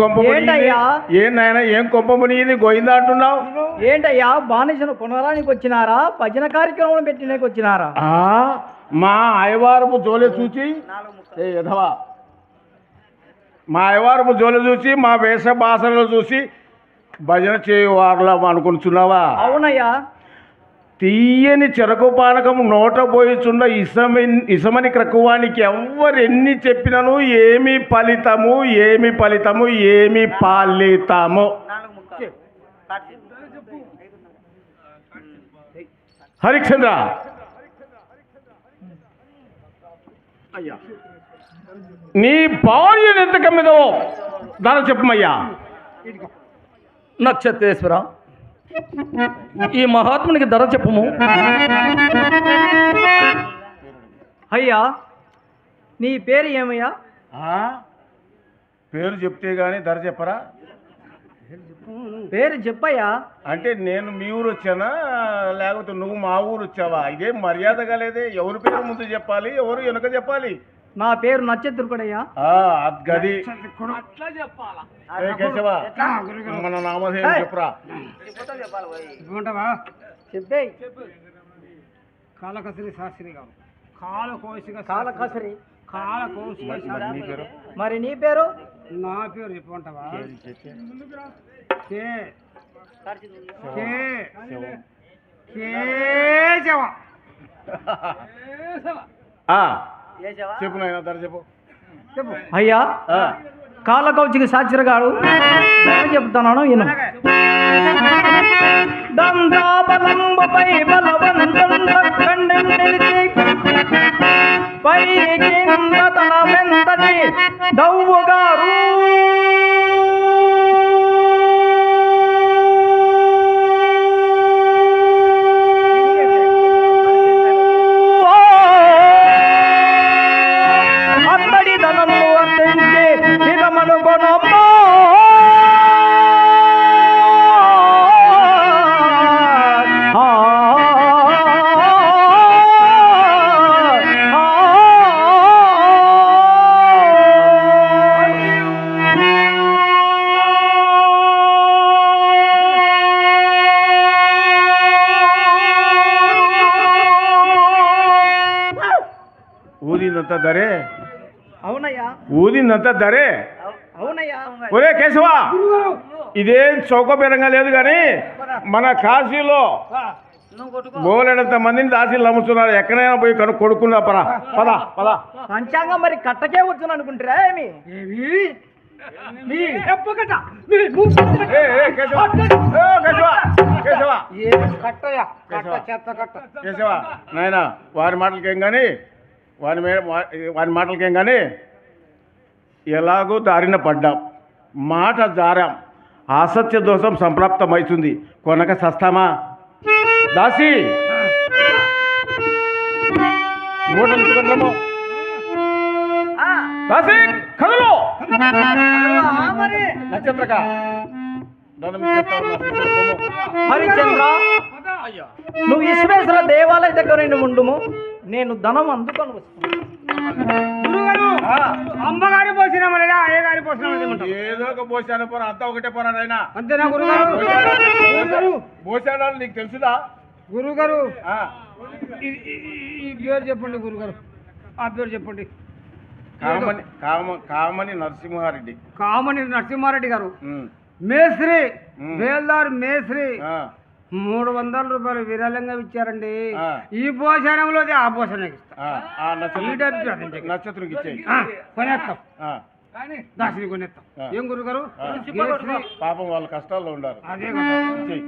ఏం ఏంటయ్యా? ఏం కొంప మునిగింది గోయిందా అంటున్నావు? ఏంటయ్యా? బానిసను కొనడానికి వచ్చినారా? భజన కార్యక్రమం పెట్టినకి వచ్చినారా? మా అయ్యవారపు జోలె చూచి ఏ మా అయ్యవారపు జోలె చూసి మా వేష భాషలు చూసి భజన చేయవారులం అనుకుంటున్నావా? అవునయ్యా. తీయని చెరకు పానకం నోట పోయిచున్న ఇసమి ఇసమని క్రకువానికి ఎవ్వరు ఎన్ని చెప్పినను ఏమి ఫలితము ఏమి ఫలితము ఏమి ఫలితము? హరిశ్చంద్ర. నీ భార్యను ఎంత కమ్మిదో దాని చెప్పమయ్యా. నక్షత్రేశ్వర. ఈ మహాత్మునికి ధర చెప్పుము. అయ్యా నీ పేరు ఏమయ్యా? ఆ? పేరు చెప్తే గానీ ధర చెప్పరా? పేరు చెప్పయ్యా. అంటే నేను మీ ఊరు వచ్చానా? లేకపోతే నువ్వు మా ఊరు వచ్చావా? ఇదేం మర్యాదగా లేదే? ఎవరి పేరు ముందు చెప్పాలి? ఎవరు వెనుక చెప్పాలి? నా పేరు గది మన నామధేయం చెప్పురా. చెప్పే. కాలకసిరి శాస్త్రి గారు. కాలకోశిక కాలకసరి. కాలకోశిక మరి- మరి నీ పేరు? మరి నీ పేరు? నా పేరు చెప్పమంటావా? కే కే కేశవ. ఆ, చెప్పు నాయన ధర చెప్పు. చెప్పు. అయ్యా ఆ, కాలకౌచికి శాస్త్రి గారు నేను చెప్తున్నాను ఈయన దండాబలంబుపై బలవంతం కండెండిది పై కింద తన వెంటని దవ్వుగారు అత్తడి ఊదిందంతా ధరే అవునయ్యా. ఊదిందంతా ధరే అవునయ్యా. ఒరే కేశవా ఇదేం చౌకబేరంగా లేదు కానీ మన కాశీలో బోలెడంత మందిని దాసీలు నమ్ముతున్నారు. ఎక్కడైనా పోయి కను కొడుకున్నా పరా పద పద. పంచాంగం మరి కట్టకే వచ్చును అనుకుంటారా ఏమి? కేశవ నాయన వారి మాటలకేం కానీ వారి మే వా- వారి మాటలకేం కానీ ఎలాగో దారిన పడ్డాం. మాట జారాం. అసత్య దోషం సంప్రాప్తమవుతుంది కొనక సస్తామా? దాసి! దాసి! కదలు! నక్షత్రక. హరిచంద్ర నువ్వు విశ్వేశ్వర దేవాలయ దగ్గర నుండి ఉండుము. నేను ధనం అందుకొని వస్తాను గురుగారు అమ్మగారి పోసినామా లేదా అయ్యగారి పోసినామా ఏదో ఒక పోసాను పోరా అంతా ఒకటే పోరా నాయనా. అంతేనా గురుగారు? గురుగారు. పోసాడాలు నీకు తెలుసుదా గురుగారు ఆ, ఈ- పేరు చెప్పండి గురుగారు. ఆ పేరు చెప్పండి. కామని కామ కామని నరసింహారెడ్డి. కామని నరసింహారెడ్డి గారు. మేస్త్రి మ్. బేల్దార్ మేస్త్రి. ఆ, మూడు వందల రూపాయలు విరాళంగా ఇచ్చారండి. ఈ భోజనంలోది ఆ భోజనం నక్షత్రం కొనేస్తాం ఆ, దాసిని కొనేస్తాం. ఏం గురుగారు? పాపం వాళ్ళ కష్టాల్లో ఉండారు అదే కదా. ఇచ్చేయి.